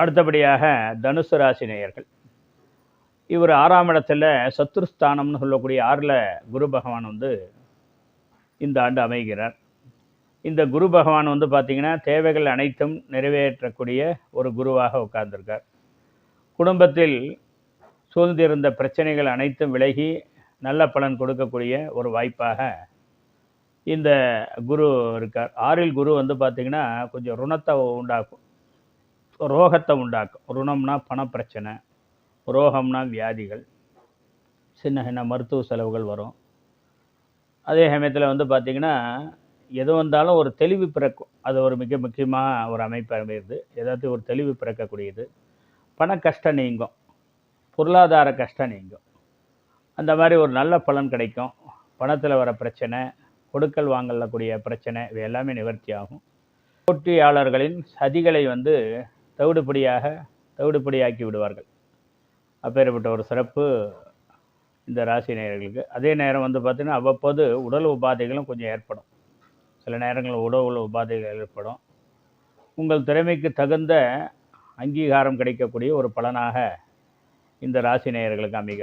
அடுத்தபடியாக தனுசு ராசி நேயர்கள். இவர் ஆறாம் இடத்துல சத்துருஸ்தானம்னு சொல்லக்கூடிய ஆறில் குரு பகவான் வந்து இந்த ஆண்டு அமைகிறார். இந்த குரு பகவான் வந்து பார்த்திங்கன்னா தேவைகள் அனைத்தும் நிறைவேற்றக்கூடிய ஒரு குருவாக உட்கார்ந்திருக்கார். குடும்பத்தில் சூழ்ந்திருந்த பிரச்சனைகள் அனைத்தும் விலகி நல்ல பலன் கொடுக்கக்கூடிய ஒரு வாய்ப்பாக இந்த குரு இருக்கார். ஆறில் குரு வந்து பார்த்திங்கன்னா கொஞ்சம் ருணத்தை உண்டாக்கும். ரோகத்தை உண்டாக்கும். ருணம்னா பணப்பிரச்சனை ரோகம்னா வியாதிகள் சின்ன சின்ன மருத்துவ செலவுகள் வரும். அதே சமயத்தில் வந்து பார்த்திங்கன்னா எது வந்தாலும் ஒரு தெளிவு பிறக்கும். அது ஒரு மிக முக்கியமாக ஒரு அமைப்பு அமையுது. ஏதாவது ஒரு தெளிவு பிறக்கக்கூடியது. பண கஷ்டம் நீங்கும். பொருளாதார கஷ்டம் நீங்கும். அந்த மாதிரி ஒரு நல்ல பலன் கிடைக்கும். பணத்தில் வர பிரச்சனை கொடுக்கல் வாங்கலக்கூடிய பிரச்சனை இவை எல்லாமே நிவர்த்தி ஆகும். போட்டியாளர்களின் சதிகளை வந்து தவிடுபடியாக தவிடுபடியாக்கி விடுவார்கள். அப்பேற்பட்ட ஒரு சிறப்பு இந்த ராசி நேயர்களுக்கு. அதே நேரம் வந்து பார்த்திங்கன்னா அவ்வப்போது உடல் உபாதைகளும் கொஞ்சம் ஏற்படும். சில நேரங்களில் உடல் உபாதைகள் ஏற்படும். உங்கள் திறமைக்கு தகுந்த அங்கீகாரம் கிடைக்கக்கூடிய ஒரு பலனாக இந்த ராசி நேயர்களுக்கு அமைகிறது.